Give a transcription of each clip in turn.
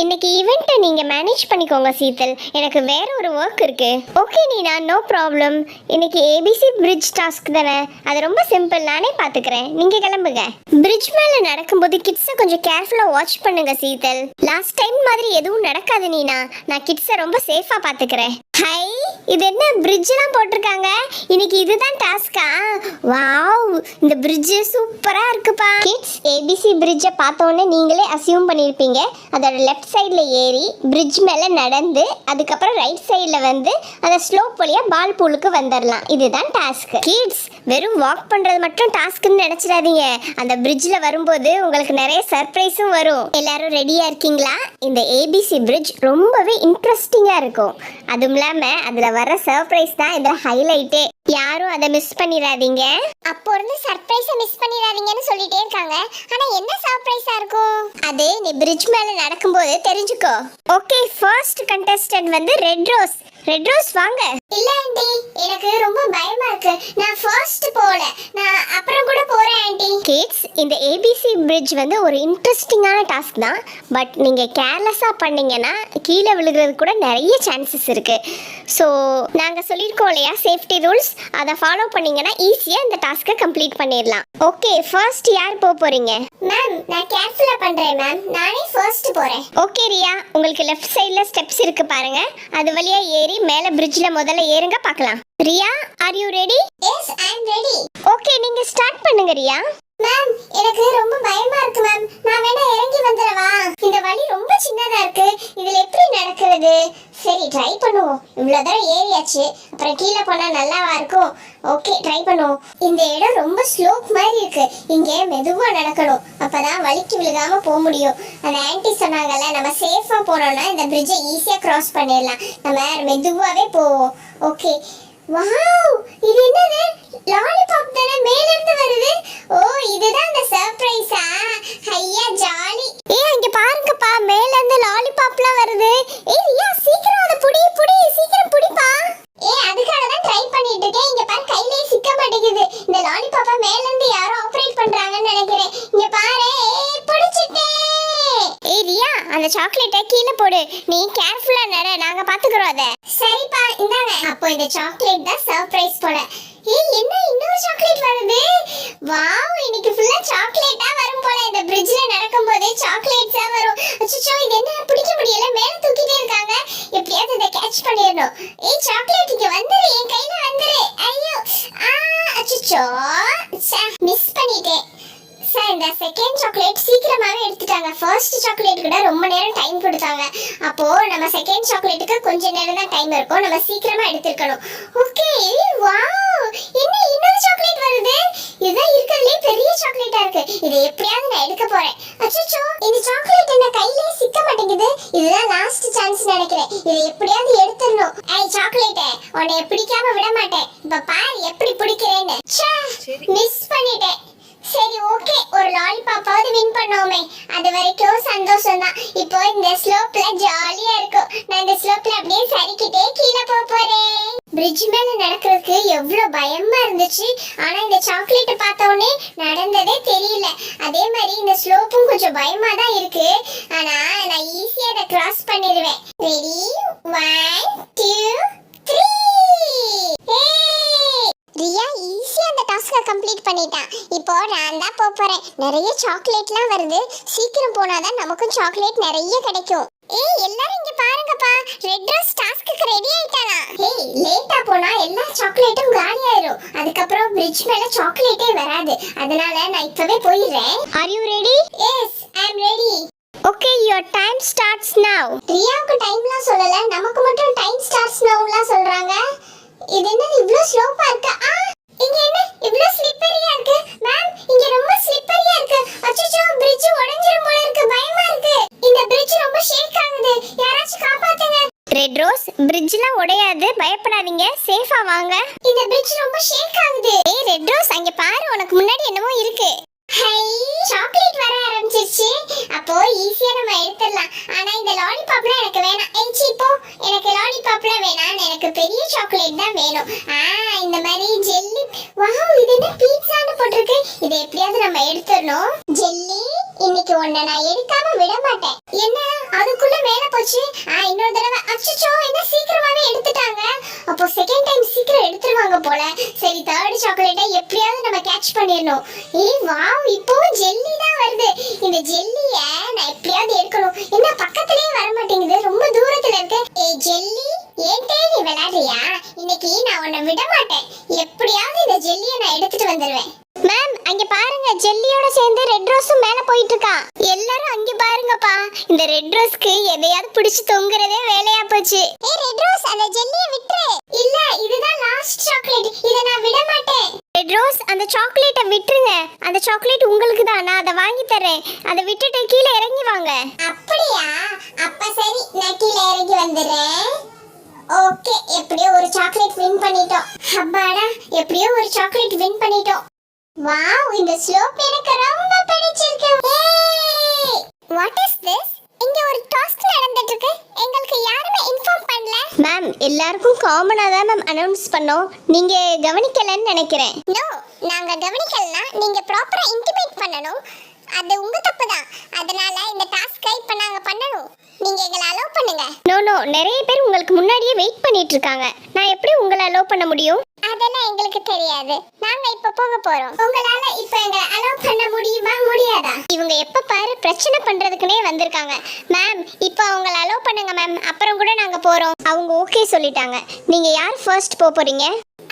இன்னைக்கு ஈவெண்ட்டை நீங்கள் மேனேஜ் பண்ணிக்கோங்க சீத்தல். எனக்கு வேற ஒரு ஒர்க் இருக்கு. ஓகே நீனா? நோ ப்ராப்ளம் இன்னைக்கு ஏபிசி பிரிட்ஜ் டாஸ்க் தானே? அது ரொம்ப சிம்பிள் நானே பார்த்துக்கிறேன் நீங்க கிளம்புங்க. பிரிட்ஜ் மேலே நடக்கும்போது கிட்ஸை கொஞ்சம் கேர்ஃபுல்லாக வாட்ச் பண்ணுங்க சீத்தல். லாஸ்ட் டைம் மாதிரி எதுவும் நடக்காது நீனா. நான் கிட்ஸை ரொம்ப சேஃபாக பார்த்துக்கிறேன் ஹை இது என்ன பிரிட்ஜ் எல்லாம் போட்டிருக்காங்க? இன்னைக்கு இதுதான் டாஸ்கா வாவ் இந்த பிரிட்ஜ் சூப்பரா இருக்குப்பா. கிட்ஸ் ஏபிசி பிரிட்ஜை பார்த்தோன்னே நீங்களே அசியூம் பண்ணியிருப்பீங்க அதோட லெஃப்ட் சைடில் ஏறி பிரிட்ஜ் மேலே நடந்து அதுக்கப்புறம் ரைட் சைடில் வந்து அந்த ஸ்லோப் வழியாக பால் பூலுக்கு வந்துடலாம் இதுதான் டாஸ்க் கிட்ஸ் வெறும் வாக் பண்ணுறது மட்டும் டாஸ்க்குன்னு நினச்சிடாதீங்க. அந்த பிரிட்ஜில் வரும்போது உங்களுக்கு நிறைய சர்ப்ரைஸும் வரும். எல்லாரும் ரெடியாக இருக்கீங்களா? இந்த ஏபிசி பிரிட்ஜ் ரொம்பவே இன்ட்ரெஸ்டிங்காக இருக்கும். அதுவும் இல்லாமல் அதில் வர சர்ப்ரைஸ் தான் இதில் ஹைலைட்டே யாரும் அதை மிஸ் பண்ணிடாதீங்க அப்போ இருந்து சர்ப்ரைஸை மிஸ் பண்ணிடாதீங்கன்னு சொல்லிட்டே இருக்காங்க. ஆனா என்ன சர்ப்ரைஸா இருக்கும்? அது நீ பிரிட்ஜ் மேல நடக்கும்போது தெரிஞ்சுக்கோ. ஓகே ஃபர்ஸ்ட் கண்டெஸ்டன்ட் வந்து ரெட் ரோஸ் ரெட் ரோஸ் வாங்க. இல்ல ஆண்டி எனக்கு ரொம்ப பயமா இருக்கு. நான் ஃபர்ஸ்ட் போ இந்த ஏபிசி பிரிட்ஜ் வந்து ஒரு இன்ட்ரெஸ்டிங்கான டாஸ்க் தான். பட் நீங்க கேர்லெஸ்ஸா பண்ணீங்கன்னா கீழே விழுகிறது கூட நிறைய சான்சஸ் இருக்கு. ஸோ நாங்க சொல்லியிருக்கோம் இல்லையா சேஃப்டி ரூல்ஸ் அதை ஃபாலோ பண்ணீங்கன்னா ஈஸியா இந்த டாஸ்க்கை கம்ப்ளீட் பண்ணிடலாம். ஓகே ஃபர்ஸ்ட் யார் போக போறீங்க? மேம் நான் கேர்ஃபுல்லா பண்றேன் மேம் நானே ஃபர்ஸ்ட் போறேன். ஓகே ரியா. உங்களுக்கு லெஃப்ட் சைடுல ஸ்டெப்ஸ் இருக்கு பாருங்க. அது வழியா ஏறி மேல பிரிட்ஜ்ல முதல்ல ஏறுங்க பார்க்கலாம். Riya are you ready yes I am ready okay நீங்க ஸ்டார்ட் பண்ணுங்க ரியா. மேம் எனக்கு ரொம்ப பயமா இருக்கு மேம் நான் வேணா இறங்கி வந்துடவா? இந்த வழி ரொம்ப சின்னதா இருக்கு. இதுல எப்படி நடக்கிறது? சரி ட்ரை பண்ணுவோம். இவ்வளவு தூரம் ஏறியாச்சு. அப்புறம் கீழே போனா நல்லாவா இருக்கும்? ஓகே ட்ரை பண்ணுவோம். இந்த இடம் ரொம்ப ஸ்லோப் மாதிரி இருக்கு. இங்க மெதுவா நடக்கணும். அப்பதான் வலிக்கு விழுகாம போக முடியும். அந்த ஆன்டி சொன்னாங்கல்ல நம்ம சேஃபா போனோம்னா இந்த பிரிட்ஜை ஈஸியா கிராஸ் பண்ணிடலாம். நம்ம மெதுவாவே போவோம். Okay wow! இது என்னது? லாலிபாப் தானே? மேல இருந்து வருது. ஓ இதுதான் அந்த சர்ப்ரைஸா ஐயா ஜாலி ஏய் அங்க பாருங்கப்பா. மேல இருந்து லாலிபாப்லாம் வருது. ஏய் ரியா சீக்கிரம் அத புடி புடி. சீக்கிரம் புடிப்பா. ஏய் அதுக்காக தான் ட்ரை பண்ணிட்டு இருக்கேன். இங்க பாரு கையிலே சிக்க மாட்டேங்குது. இந்த லாலிபாப்பை மேல இருந்து யாரோ ஆபரேட் பண்றாங்கன்னு நினைக்கிறேன். இங்க பாரு. ஏய் பிடிச்சிட்டேன் ஏய் ரியா அந்த சாக்லேட்டை கீழே போடு. நீ கேர்ஃபுல்லா பாத்துக்கிறோம் அத. சரிப்பா இந்தாங்க. அப்போ இந்த சாக்லேட் தான் சர்ப்ரைஸ் போல. ஏய் என்ன இன்னொரு சாக்லேட் வருது? வாவ் இன்னைக்கு ஃபுல்லா சாக்லேட்டா வரும் போல. இந்த பிரிட்ஜ்ல நடக்கும்போது சாக்லேட்ஸா வரும். அச்சோ இது என்ன? பிடிக்க முடியல. மேல தூக்கிட்டே இருக்காங்க. எப்படியாவது இதை கேட்ச் பண்ணிடணும். ஏய் சாக்லேட் இங்க வந்துரு என் கையில வந்துரு ஐயோ ஆ அச்சச்சோ மிஸ் பண்ணிட்டேன் இந்த செகண்ட் சாக்லேட் சீக்கிரமாவே எடுத்துட்டாங்க. ஃபர்ஸ்ட் சாக்லேட் கூட ரொம்ப நேரம் டைம் கொடுத்தாங்க. அப்போ நம்ம செகண்ட் சாக்லேட்டுக்கு கொஞ்ச நேரம் தான் டைம் இருக்கும். நம்ம சீக்கிரமா எடுத்துக்கணும் ஓகே வாவ் என்ன இன்னொரு சாக்லேட் வருது? இதுதான் இருக்கிறதுலே பெரிய சாக்லேட்டா இருக்கு. இதை எப்படியாவது நான் எடுக்க போறேன். அச்சச்சோ இந்த சாக்லேட் என்ன கையிலே சிக்க மாட்டேங்குது. இதுதான் லாஸ்ட் சான்ஸ் நினைக்கிறேன். இதை எப்படியாவது எடுத்துடணும். ஐ சாக்லேட்டை உன்னை பிடிக்காம விட மாட்டேன். இப்ப பாரு எப்படி பிடிக்கிறேன்னு. மிஸ் பண்ணிட்டேன் சரி ஓகே ஒரு லாலிபாப்பாவது வின் பண்ணோமே அது வரைக்கும் சந்தோஷம் தான் இப்போ இந்த ஸ்லோப்ல ஜாலியா இருக்கும். நான் இந்த ஸ்லோப்ல அப்படியே சரிக்கிட்டே கீழே போக போறேன். பிரிட்ஜ் மேல நடக்கிறதுக்கு எவ்வளவு பயமா இருந்துச்சு. ஆனா இந்த சாக்லேட் பார்த்த உடனே நடந்ததே தெரியல. அதே மாதிரி இந்த ஸ்லோப்பும் கொஞ்சம் பயமா தான் இருக்கு. ஆனா நான் ஈஸியா அதை கிராஸ் பண்ணிடுவேன். Ready one two three Riya ஈஸியா அந்த டாஸ்கை கம்ப்ளீட் பண்ணிட்டான். இப்போ நான் தான் போக போறேன். நிறைய சாக்லேட்லாம் வருது. சீக்கிரம் போனாதான் நமக்கும் சாக்லேட் நிறைய கிடைக்கும். ஏய் எல்லாரும் இங்க பாருங்கப்பா. ரெட் ரோஸ் டாஸ்க்கு ரெடி ஆயிட்டானா? ஏய் லேட்டா போனா எல்லா சாக்லேட்டும் காலி ஆயிரும். அதுக்கப்புறம் பிரிட்ஜ் மேல சாக்லேட்டே வராது. அதனால நான் இப்பவே போயிடுறேன். Are you ready yes I am ready okay your time starts now ரியாவுக்கு டைம்லாம் சொல்லல. நமக்கு மட்டும் டைம் ஸ்டார்ட்ஸ் நவ்லாம் சொல்றாங்க. இது என்ன இவ்ளோ ஸ்லோப்பா இருக்கு? ஆ இங்க என்ன இவ்ளோ ஸ்லிப்பரியா இருக்கு மேம் இங்க ரொம்ப ஸ்லிப்பரியா இருக்கு அச்சச்சோ பிரிட்ஜ் உடைஞ்சிரும் போல இருக்கு பயமா இருக்கு இந்த பிரிட்ஜ் ரொம்ப ஷேக் ஆகுது யாராச்சும் காப்பாத்துங்க ரெட் ரோஸ் பிரிட்ஜ்லாம் உடையாது. பயப்படாதீங்க. சேஃபா வாங்க. இந்த பிரிட்ஜ் ரொம்ப ஷேக் ஆகுது. ஏய் ரெட் ரோஸ் அங்க பாரு. உனக்கு முன்னாடி என்னமோ இருக்கு. ஹை சாக்லேட் வர ஆரம்பிச்சிருச்சு. அப்போ ஈஸியா நம்ம எடுத்துடலாம். ஆனா இந்த லாலிபாப்லாம் எனக்கு வேணாம். ஏய் சீ போ. எனக்கு லாலிபாப்லாம் வேணாம். எனக்கு பெரிய சாக்லேட் தான் வேணும். ஆ இந்த மாதிரி ஜெல்லி வாவ் இது என்ன பீட்சான்னு போட்டிருக்கு. இதை எப்படியாவது நம்ம எடுத்துடணும். ஜெல்லி இன்னைக்கு உன்னை நான் எடுக்காம விட மாட்டேன். என்ன? அதுக்குள்ள மேல போச்சு? இன்னொரு தடவை. அச்சோ என்ன சீக்கிரமாவே எடுத்துட்டாங்க. அப்போ செகண்ட் டைம் சீக்கிரம் எடுத்துருவாங்க போல. சரி தேர்ட் சாக்லேட்டை எப்படியாவது நம்ம கேட்ச் பண்ணிடணும். ஏய் வாவ் இப்போவும் ஜெல்லி தான் வருது. இந்த ஜெல்லிய நான் எப்படியாவது எடுக்கணும். என்ன பக்கத்துலயே வர மாட்டேங்குது ரொம்ப தூரத்துல இருக்கு. ஏய் ஜெல்லி ஏன்டே நீ விளையாடுறியா? இன்னைக்கு நான் உன்னை விட மாட்டேன். எப்படியாவது இந்த ஜெல்லியை நான் எடுத்துட்டு வந்துடுவேன் அங்க பாருங்க ஜெல்லியோட சேர்ந்து ரெட் ரோஸும் மேல போயிட்டு இருக்கான் எல்லாரும் அங்க பாருங்கப்பா. இந்த ரெட் ரோஸ்க்கு எதையாவது பிடிச்சு தொங்குறதே வேலையா போச்சு. ஏ ரெட் ரோஸ் அந்த ஜெல்லியை விட்டுரு. இல்ல இதுதான் லாஸ்ட் சாக்லேட் இத நான் விட மாட்டேன். ரெட் ரோஸ் அந்த சாக்லேட்டை விட்டுருங்க. அந்த சாக்லேட் உங்களுக்கு தான். நான் அதை வாங்கி தரேன் அதை விட்டுட்டு கீழே இறங்கி வாங்க. அப்படியா? அப்ப சரி நான் கீழே இறங்கி வந்துடுறேன். ஓகே எப்படியோ ஒரு சாக்லேட் வின் பண்ணிட்டோம். அப்பாடா எப்படியோ ஒரு சாக்லேட் வின் பண்ணிட்டோம். வாவ் இந்த ஸ்லோப் எனக்கு ரொம்ப பிடிச்சிருக்கு வாட் இஸ் திஸ் இங்க ஒரு டாஸ்க் நடந்துட்டு இருக்கு எங்களுக்கு யாருமே இன்ஃபார்ம் பண்ணல. மேம் எல்லாருக்கும் காமனா தான் மேம் அனௌன்ஸ் பண்ணோம். நீங்க கவனிக்கலன்னு நினைக்கிறேன். நோ நாங்க கவனிக்கலனா நீங்க ப்ராப்பரா இன்டிமேட் பண்ணணும். அது உங்க தப்பு தான். அதனால இந்த டாஸ்க்கை இப்ப நாங்க பண்ணணும். நீங்க எங்களை அலோவ் பண்ணுங்க. நோ நோ நிறைய பேர் உங்களுக்கு முன்னாடியே வெயிட் பண்ணிட்டு இருக்காங்க. நான் எப்படி உங்களை அலோவ் பண்ண முடியும்? அதெல்லாம் எங்களுக்கு தெரியாது. நாங்க இப்ப போக போறோம். உங்களால இப்ப எங்களை அலோவ் பண்ண முடியுமா முடியாதா? இவங்க எப்ப பாரு பிரச்சனை பண்றதுக்குனே வந்திருக்காங்க. மேம் இப்போ அவங்கள அலோவ் பண்ணுங்க மேம் அப்புறம் கூட நாங்க போறோம். அவங்க ஓகே சொல்லிட்டாங்க. நீங்க யார் ஃபர்ஸ்ட் போக போறீங்க?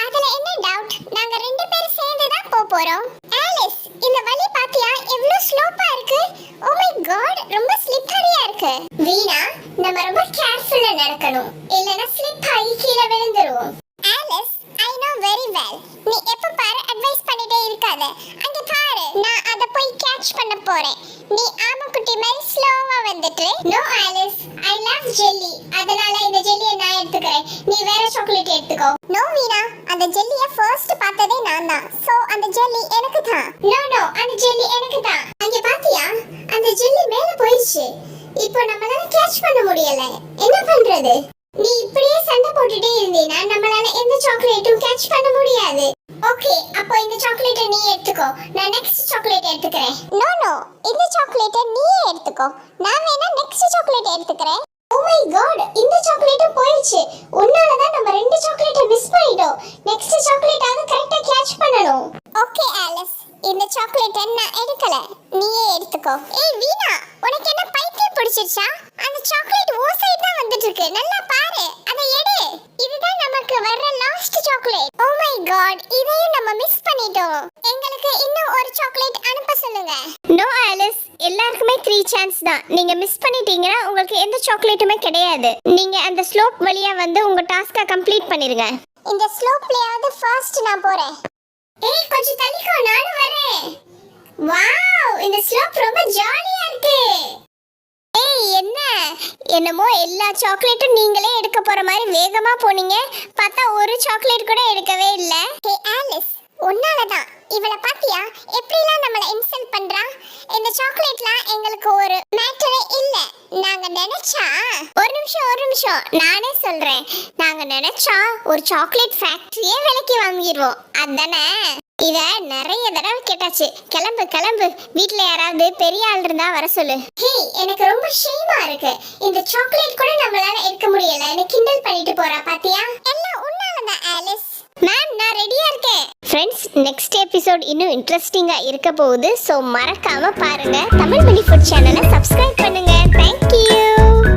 அதுல என்ன டவுட் நாங்க ரெண்டு பேரும் சேர்ந்து தான் போக போறோம். ஆலிஸ் இந்த வழி பாத்தியா? எவ்வளவு ஸ்லோப்பா இருக்கு. ஓ மை காட் ரொம்ப ஸ்லிப்பரியா இருக்கு. வீணா நம்ம ரொம்ப கேர்ஃபுல்லா நடக்கணும். இல்லனா ஸ்லிப் ஆகி கீழே விழுந்துருவோம் Alice I know very well நீ எப்ப பாரு அட்வைஸ் பண்ணிட்டே இருக்காத அங்க பாரு நான் அத போய் கேட்ச் பண்ண போறேன் நீ ஆமக்குட்டி மாதிரி ஸ்லோவா வந்துட்டு no Alice I love jelly அதனால இந்த ஜெல்லியை நான் எடுத்துக்கிறேன் நீ வேற சாக்லேட் எடுத்துக்கோ நோ வீணா அந்த ஜெல்லிய ஃபர்ஸ்ட் பார்த்ததே நான் தான் சோ அந்த ஜெல்லி எனக்கு தான் நோ நோ அந்த ஜெல்லி எனக்கு தான் அங்க பாத்தியா? அந்த ஜெல்லி மேல போயிடுச்சு. இப்போ நம்மளால கேட்ச் பண்ண முடியல. என்ன பண்றது? நீ இப்படியே சண்டை போட்டுட்டே இருந்தீனா நம்மளால எந்த சாக்லேட்டும் கேட்ச் பண்ண முடியாது. ஓகே அப்போ இந்த சாக்லேட்டை நீ எடுத்துக்கோ. நான் நெக்ஸ்ட் சாக்லேட் எடுத்துக்கிறேன். நோ நோ இந்த சாக்லேட்டை நீயே எடுத்துக்கோ. நான் வேணா நெக்ஸ்ட் சாக்லேட் எடுத்துக்கிறேன். மை காட் இந்த சாக்லேட்டும் போயிடுச்சு. உன்னால தான் நம்ம ரெண்டு சாக்லேட்டை மிஸ் பண்ணிட்டோம். நெக்ஸ்ட் சாக்லேட் அது கரெக்ட்டா கேட்ச் பண்ணணும். ஓகே ஆலிஸ் இந்த சாக்லேட்டை நான் எடுக்கல. நீயே எடுத்துக்கோ. ஏய் வீணா. உனக்கு என்ன பைத்தியம் பிடிச்சிருச்சா? அந்த சாக்லேட் ஓ சைடு தான் வந்துட்டு இருக்கு நல்லா பாரு. அதை எடு. இதுதான் நமக்கு வர்ற last chocolate oh my god இதையும் நம்ம மிஸ் பண்ணிட்டோம். எங்களுக்கு இன்னும் ஒரு சாக்லேட் அனுப்ப சொல்லுங்க. நோ ஆலிஸ் எல்லாருக்குமே த்ரீ சான்ஸ் தான். நீங்க மிஸ் பண்ணிட்டீங்கன்னா உங்களுக்கு எந்த சாக்லேட்டுமே கிடையாது. நீங்க அந்த ஸ்லோப் வழியா வந்து உங்க டாஸ்கை கம்ப்ளீட் பண்ணிருங்க. இந்த ஸ்லோப்லயாவது ஃபர்ஸ்ட் நான் போறேன். ஏய் கொஞ்சம் தள்ளிக்கோ நானும் வரேன். வாவ் இந்த ஸ்லோப் ரொம்ப ஜாலியா இருக்கு. ஏய் என்ன? என்னமோ எல்லா சாக்லேட்டும் நீங்களே எடுக்க போற மாதிரி வேகமா போனீங்க. பார்த்தா ஒரு சாக்லேட் கூட எடுக்கவே இல்ல. ஹே ஆலிஸ் உன்னால தான் இவளை பாத்தியா? எப்படிலாம் நம்மள இன்சல்ட் பண்றா? இந்த சாக்லேட்லாம் எங்களுக்கு ஒரு மேட்டரே இல்ல. நாங்க நினைச்சா ஒரு நிமிஷம் ஒரு நிமிஷம். நானே சொல்றேன். நாங்க நினைச்சா ஒரு சாக்லேட் ஃபேக்டரியே விலைக்கு வாங்கிடுவோம் அதானே? இத நிறைய தடவை கேட்டாச்சு. கிளம்பு கிளம்பு. வீட்ல யாராவது பெரிய ஆள் இருந்தா வர சொல்லு. ஹே எனக்கு ரொம்ப ஷேமா இருக்கு. இந்த சாக்லேட் கூட நம்மளால எடுக்க முடியல. எனக்கு கிண்டல் பண்ணிட்டு போறா பாத்தி எல்லாம் உன்னாலதான் ஆலிஸ் மேம் நான் ரெடியா இருக்கேன் ஃப்ரெண்ட்ஸ் நெக்ஸ்ட் எபிசோட் இன்னும் இன்ட்ரெஸ்டிங்காக இருக்க போகுது. ஸோ மறக்காமல் பாருங்கள் தமிழ் மணி ஃபுட் சேனலை சப்ஸ்கிரைப் பண்ணுங்க. Thank you